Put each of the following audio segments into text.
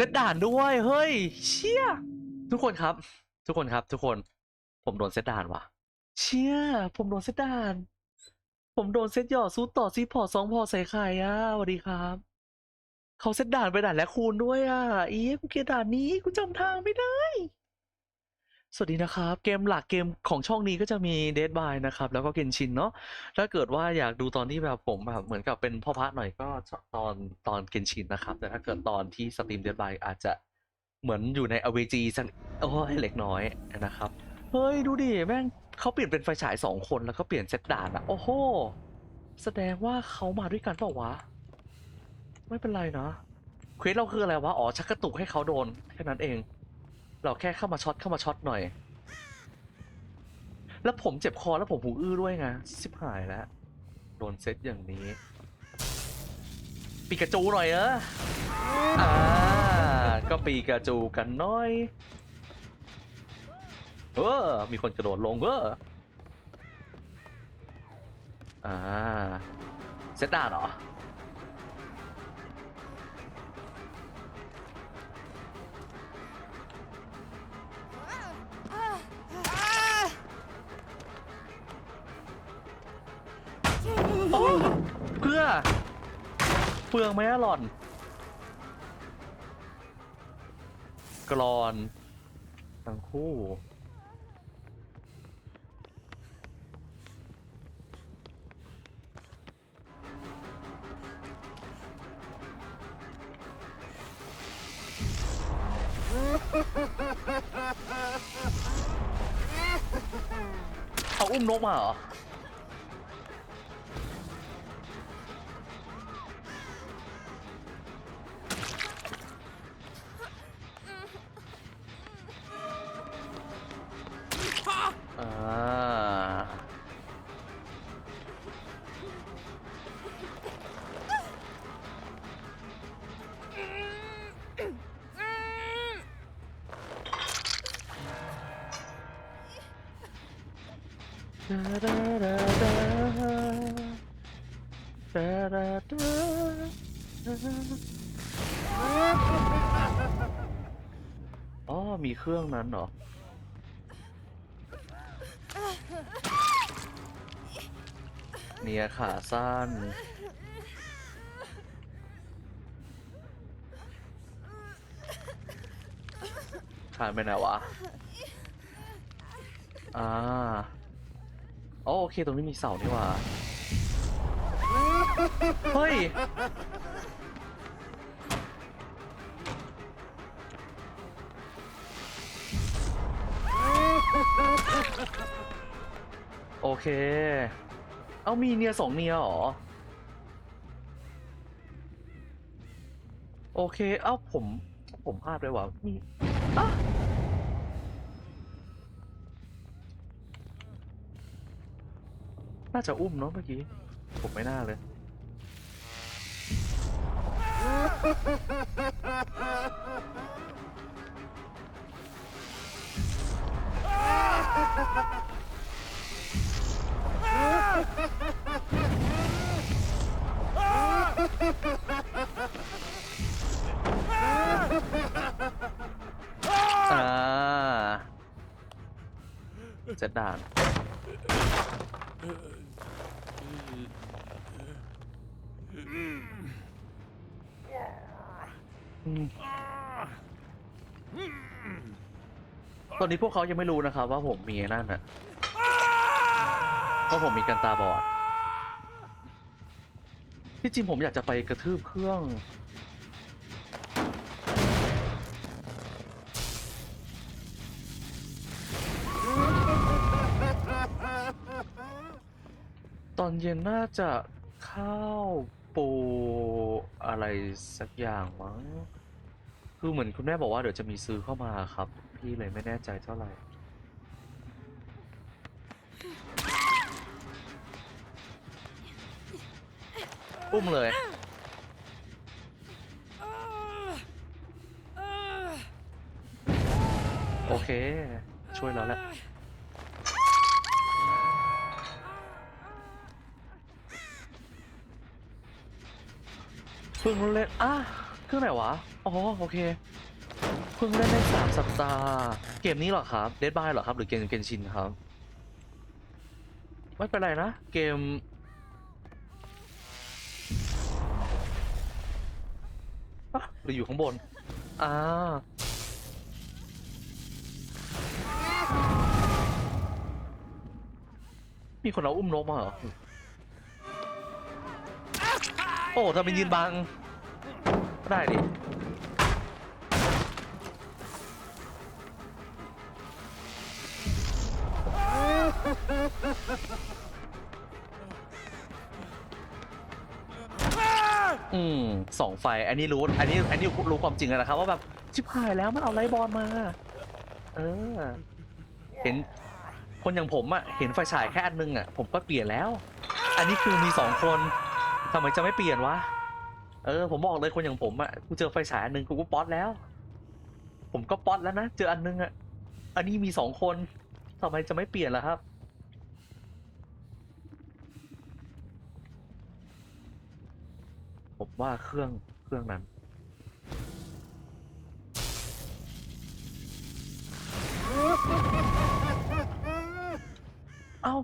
เซตด่านด้วยเฮ้ย เชี่ยทุกคนครับ ทุกคนครับ ทุกคน ผมโดนเซตด่านว่ะ เชี่ยผมโดนเซตด่าน ผมโดนเซตหยอดซูต่อซีพอร์สองพอร์ใส่ไข่อะสวัสดีครับเขาเซตด่านไปด่านและคูณด้วยอะอีกูเกลียดด่านนี้กูจำทางไม่ได้ สวัสดีนะครับ เกมหลักเกมของช่องนี้ก็จะมี Dead by นะครับ แล้วก็เกนชินเนาะถ้าเกิดว่าอยากดูตอนที่แบบผมแบบเหมือนกับเป็นพ่อพระหน่อยก็ตอนตอนเกนชินนะครับ แต่ถ้าเกิดตอนที่สตรีม Dead by อาจจะเหมือนอยู่ใน AVG สักโอ้ยเล็กน้อยนะครับ เฮ้ย ดูดิ แม่งเขาเปลี่ยนเป็นไฟฉายสองคนแล้วก็เปลี่ยนเซตด่านอะโอ้โห แสดงว่าเขามาด้วยกันเปล่าวะ ไม่เป็นไรนะเควสเราคืออะไรวะ อ๋อชักกระตุกให้เขาโดนแค่นั้นเอง เราแค่เข้ามาช็อตเข้ามาช็อตหน่อย แล้วผมเจ็บคอแล้วผมหูอื้อด้วยไงชิบหายแล้ว โดนเซตอย่างนี้ ปีกาจูหน่อยเอออ่าก็ปีกาจูกันหน้อย เออ มีคนกระโดดลงเอออ่าเซตด่าเหรอ เพื่อเปลืองไหมอะหล่อน กรอน ทั้งคู่เอาอุ้มนกมาเหรอ อ๋อ มีเครื่องนั้นเหรอ เนี่ยขาสั้นขาดไปไหนวะ อ่า อ๋อโอเคตรงนี้มีเสานี่หว่า เฮ้ย โอเค เอามีเนียสองเนียเหรอ โอเค เอ้าผม ผมพลาดไปว่ะมีอะ น่าจะอุ้มเนาะเมื่อกี้ ผมไม่น่าเลย อ่า เจ็ดด่าน ตอนนี้พวกเขายังไม่รู้นะครับว่าผมมีไอ้นั่นน่ะว่าะผมมีกันตาบอด ที่จริงผมอยากจะไปกระทืบเครื่อง ตอนเย็นน่าจะข้าวปูอะไรสักอย่างมั้ง คือเหมือนคุณแม่บอกว่าเดี๋ยวจะมีซื้อเข้ามาครับ พี่เลยไม่แน่ใจเท่าไหร่อุ้มเลย โอเค ช่วยเราแหล้ว เพิ่งเล่นอะเครื่องไหนวะ อ๋อ โอเค เพิ่งเล่นได้สามสัปดาห์ เกมนี้เหรอครับเดดบายเหรอครับ หรือเกมเกนชินครับ ไม่เป็นไรนะ เกมอะหรืออยู่ข้างบน อ่า มีคนเอาอุ้มนกมาเหรอ โอ้ทำเป็นยืนบังได้ดิอืมสองไฟ อันนี้รู้ อันนี้ อันนี้รู้ความจริงแล้วนะครับ ว่าแบบ ชิบหายแล้วมันเอาไลบอลมา เออ เห็นคนอย่างผมอะเห็นไฟฉายแค่อันนึงอะผมก็เปลี่ยนแล้ว อันนี้คือมีสองคน ทำไมจะไม่เปลี่ยนวะ เออ ผมบอกเลยคนอย่างผมอะกูเจอไฟฉายอันนึงกูก็ป๊อตแล้ว ผมก็ป๊อตแล้วนะ เจออันนึงอะอันนี้มีสองคนทำไมจะไม่เปลี่ยนล่ะครับ ผมว่าเครื่องเครื่องนั้นเอ้า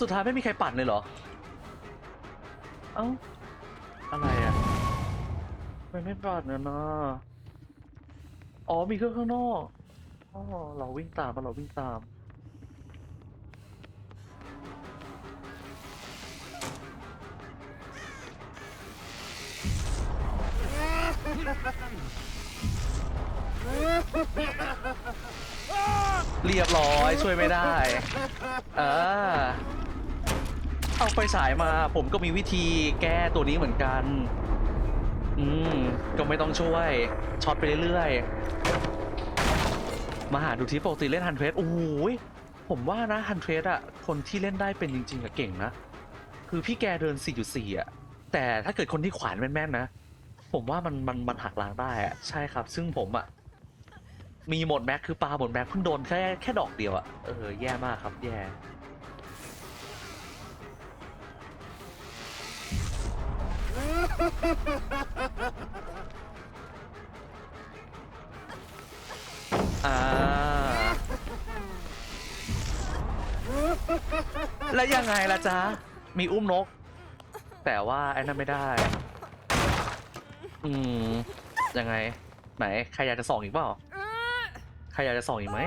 สุดท้ายไม่มีใครปั่นเลยเหรอ เอ้า อะไรอะไม่ไม่ปั่นนะนะอ๋อ มีเครื่องข้างนอก อ๋อ เราวิ่งตามมาเราวิ่งตาม เรียบร้อยช่วยไม่ได้เออ เอาไฟฉายมา ผมก็มีวิธีแก้ตัวนี้เหมือนกัน อืม ก็ไม่ต้องช่วย ช็อตไปเรื่อยๆ มาหาดูที่ปกติเล่นฮันเทรสโอ้โหยผมว่านะฮันเทรสอะคนที่เล่นได้เป็นจริงๆอะเก่งนะ คือพี่แกเดิน 4.4อะแต่ถ้าเกิดคนที่ขวานแม่นๆนะ ผมว่ามันมันมันหักล้างได้อะใช่ครับ ซึ่งผมอะมีหมดแม็กคือปลาหมดแม็กเพิ่งโดนแค่แค่ดอกเดียวอะเออแย่มากครับแย่ อ่า แล้วยังไงล่ะจ๊ะ มีอุ้มนก แต่ว่าไอ้นั่นไม่ได้ อืม ยังไง ไหน ใครอยากจะส่องอีกเปล่า ใครอยากจะส่องอีกไหม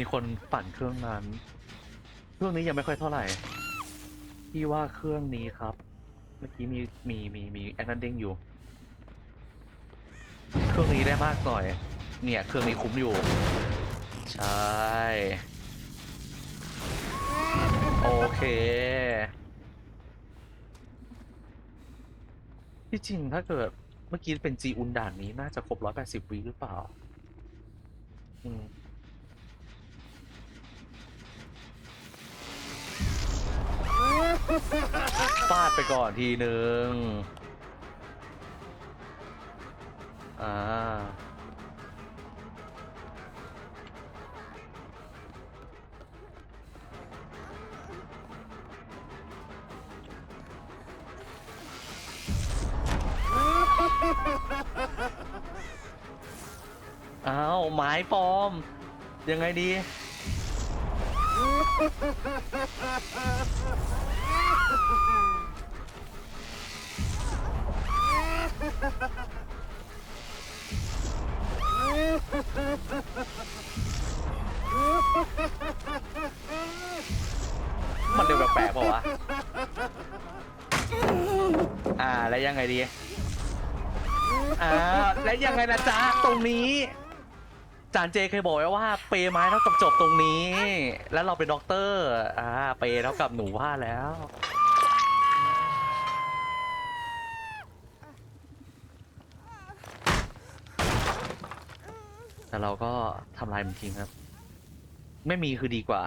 มีคนปั่นเครื่องนั้น เครื่องนี้ยังไม่ค่อยเท่าไหร่พี่ว่าเครื่องนี้ครับ เมื่อกี้มีมีมีมีแอนนันเด้งอยู่ เครื่องนี้ได้มากหน่อย เนี่ย เครื่องนี้คุ้มอยู่ ใช่ โอเคที่จริงถ้าเกิดเมื่อกี้เป็นจีอุนด่านนี้น่าจะครบร้อยแปดสิบวิหรือเปล่า อืม ฟาดไปก่อนทีหนึ่งอ่า อ้าวไม้ปลอม ยังไงดี มันเร็วแปลกๆเปล่าวะ อ่า แล้วยังไงดี อ่า แล้วยังไงนะจ๊ะ ตรงนี้ จานเจเคยบอกไว้ว่า เปยไม้เท่ากับจบตรงนี้ แล้วเราเป็นด็อกเตอร์ อ่า เปย์เท่ากับหนูว่าแล้ว แต่เราก็ทำลายมันทิ้งครับ ไม่มีคือดีกว่า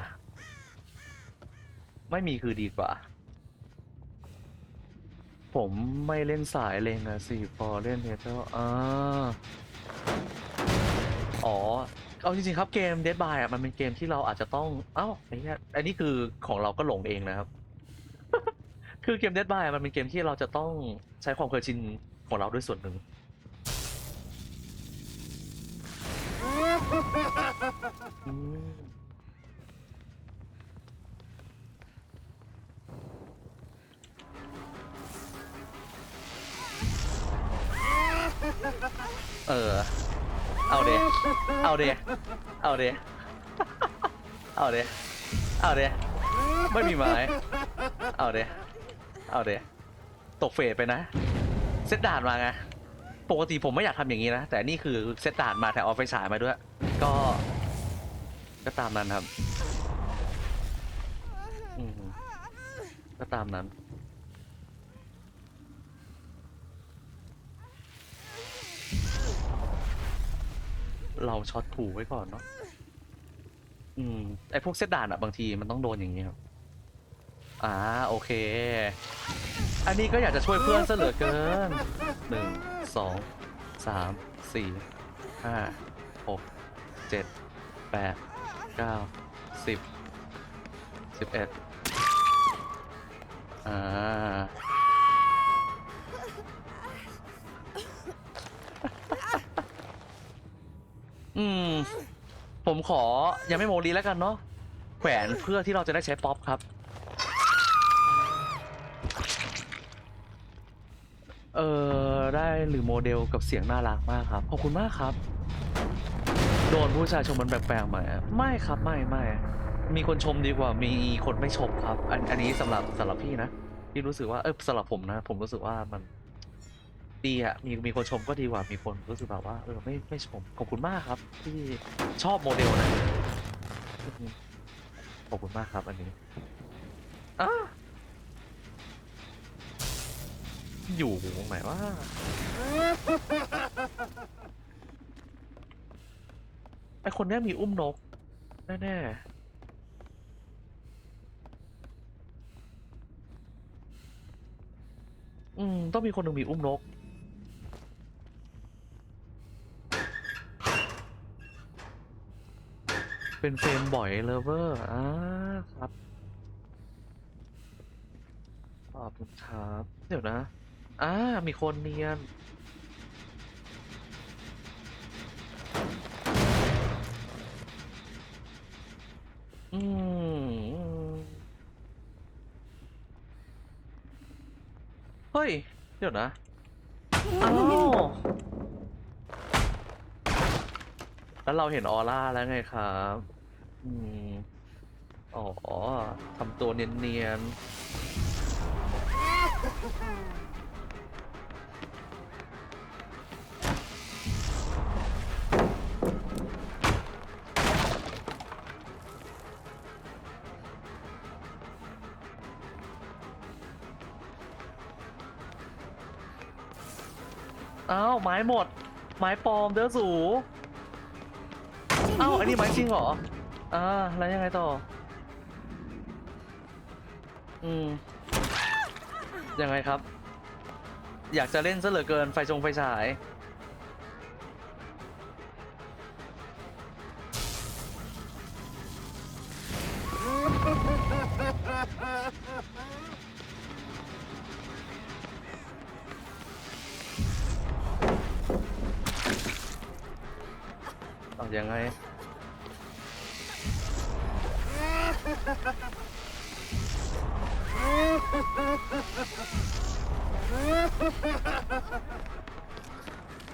ไม่มีคือดีกว่า ผมไม่เล่นสายเลงอะสิพอเล่นเฮเทอร์อ่าอ๋อ เอาจริงๆครับเกม Dead by อะมันเป็นเกมที่เราอาจจะต้อง เอ้าไอ้เนี้ยอันนี้คือของเราก็หลงเองนะครับ คือเกม Dead by อะมันเป็นเกมที่เราจะต้องใช้ความเคยชินของเราด้วยส่วนหนึ่ง เออ เอาเดเอาเดเอาเดเอาเดเอาเดไม่มีไม้ เอาเดเอาเดตกเฟสไปนะ เซตด่านมาไง ปกติผมไม่อยากทำอย่างนี้นะ แต่นี่คือเซตด่านมาแถมเอาไฟฉายมาด้วย ก็ ก็ตามนั้นครับอืมก็ตามนั้น เราช็อตถูไว้ก่อนเนาะอืมไอพวกเซตด่านอะบางทีมันต้องโดนอย่างนี้ครับอ่าโอเค อันนี้ก็อยากจะช่วยเพื่อนซะเหลือเกินหนึ่งสองสามสี่ห้าหกเจ็ดแปด เก้าสิบสิบเอ็ดอ่าอืม ผมขอยังไม่โมลีแล้วกันเนาะแขวนเพื่อที่เราจะได้ใช้ป๊อปครับ เออได้หรือโมเดลกับเสียงน่ารักมากครับ ขอบคุณมากครับ โดนผู้ชายชมมันแปลกๆไหมไม่ครับไม่ไม่มีคนชมดีกว่ามีคนไม่ชมครับ อันอันนี้สำหรับสำหรับพี่นะพี่รู้สึกว่าเออสำหรับผมนะ ผมรู้สึกว่ามันดีอะมีมีคนชมก็ดีกว่ามีคนรู้สึกแบบว่าเออไม่ไม่ชมขอบคุณมากครับ ที่ชอบโมเดลนะขอบคุณมากครับ อันนี้อะอยู่ตรงไหนว่า ไอคนเนี้ยมีอุ้มนก แน่ๆ อืม ต้องมีคนหนึ่งมีอุ้มนก เป็นเฟรมบ่อยเลเวอร์อ่าครับขอบคุณครับ เดี๋ยวนะอ่ามีคนเนียน อืมเฮ้ย เดี๋ยวนะอ้าวแล้วเราเห็นออร่าแล้วไงครับ อืม อ๋อ ทำตัวเนียนๆ ไม้หมด ไม้ปลอมเด้อสูอ้าวอันนี้ไม้จริงเหรออ่าแล้วยังไงต่อ อืมยังไงครับ อยากจะเล่นซะเหลือเกินไฟจงไฟฉาย ยังไง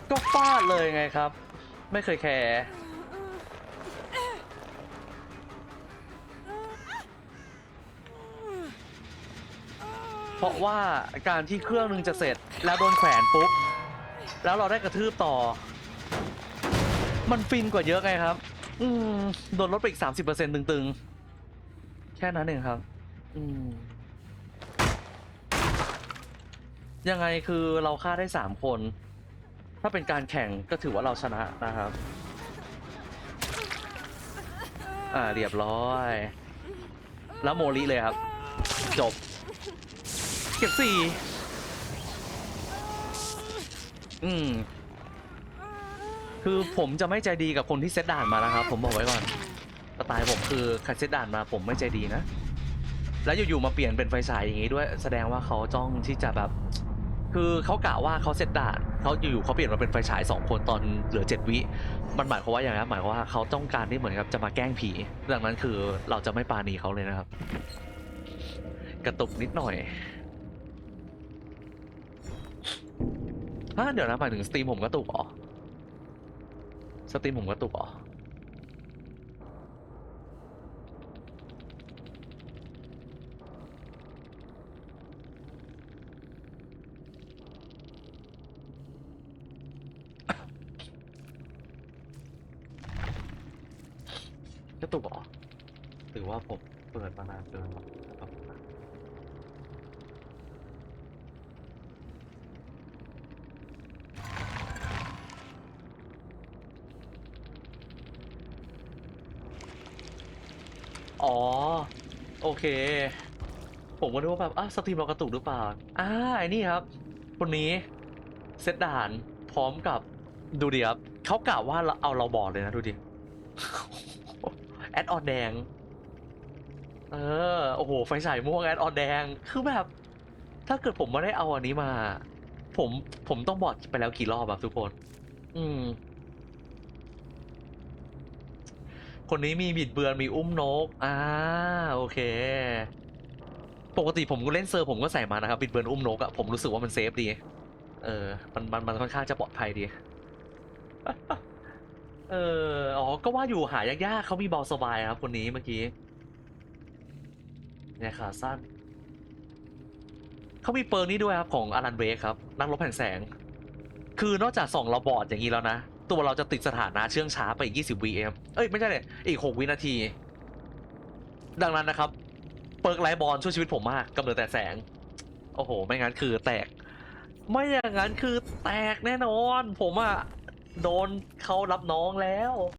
ก็ฟาดเลยไงครับ ไม่เคยแคร์เพราะว่าการที่เครื่องหนึงจะเสร็จแล้วโดนแขวนปุ๊บ แล้วเราได้กระทืบต่อ มันฟินกว่าเยอะไงครับ อืมโดนลดไปอีกสามสิบเปอร์เซ็นต์ตึงๆ แค่นั้นเองครับ อืมยังไงคือเราฆ่าได้สามคน ถ้าเป็นการแข่งก็ถือว่าเราชนะนะครับ อ่าเรียบร้อย แล้วโมลิเลยครับ จบ เก็บสี่อืม คือผมจะไม่ใจดีกับคนที่เซตด่านมานะครับ ผมบอกไว้ก่อนสไตล์ผมคือใครเซตด่านมาผมไม่ใจดีนะ แล้วอยู่ๆมาเปลี่ยนเป็นไฟฉายอย่างนี้ด้วย แสดงว่าเขาจ้องที่จะแบบ คือเขากะว่าเขาเซตด่านเขาอยู่ๆเขาเปลี่ยนมาเป็นไฟฉายสองคนตอนเหลือเจ็ดวิมันหมายความว่าอย่างไรหมายความว่าเขาต้องการที่เหมือนกับจะมาแกล้งผีดังนั้นคือเราจะไม่ปราณีเขาเลยนะครับ กระตุกนิดหน่อยฮะเดี๋ยวนะหมายถึงสตรีมผมกระตุกเหรอ สตรีมผมกระตุกเหรอกระตุกเหรอหรือว่าผมเปิดมานานเกินหรอครับอ๋อ โอ เค ผมก็นึกว่าแบบอะสตรีมเรากระตุกหรือเปล่าอ่าไอ้นี่ครับ คนนี้เซตด่านพร้อมกับดูดิครับเขากะว่าเราเอาเราบอดเลยนะดูดิแอดออนแดง เออ โอ้โห ไฟฉายม่วงแอดออนแดง คือแบบ ถ้าเกิดผมไม่ได้เอาอันนี้มา ผม ผมต้องบอดไปแล้วกี่รอบแบบทุกคน อืม คนนี้มีบิดเบือนมีอุ้มนก อ่าโอเค ปกติผมก็เล่นเซอร์ผมก็ใส่มานะครับบิดเบือนอุ้มนกอะผมรู้สึกว่ามันเซฟดี เออ มันมันมันค่อนข้างจะปลอดภัยดี เอออ๋อ ก็ว่าอยู่หายากๆเขามีบอลสบายครับ คนนี้เมื่อกี้เนี่ยขาสั้นเขามีเปิร์นี้ด้วยครับของอารันเบรกครับ นักรบแผ่นแสง คือนอกจากส่องเราบอดอย่างนี้แล้วนะ ตัวเราจะติดสถานะเชื่องช้าไปอีก20 VM เอ้ยไม่ใช่เนี่ยอีก 6 วินาที ดังนั้นนะครับ เปิร์กไลท์บอลช่วยชีวิตผมมากกำเนิดแต่แสง โอ้โห ไม่งั้นคือแตก ไม่อย่างนั้นคือแตกแน่นอน ผมอะโดนเขารับน้องแล้ว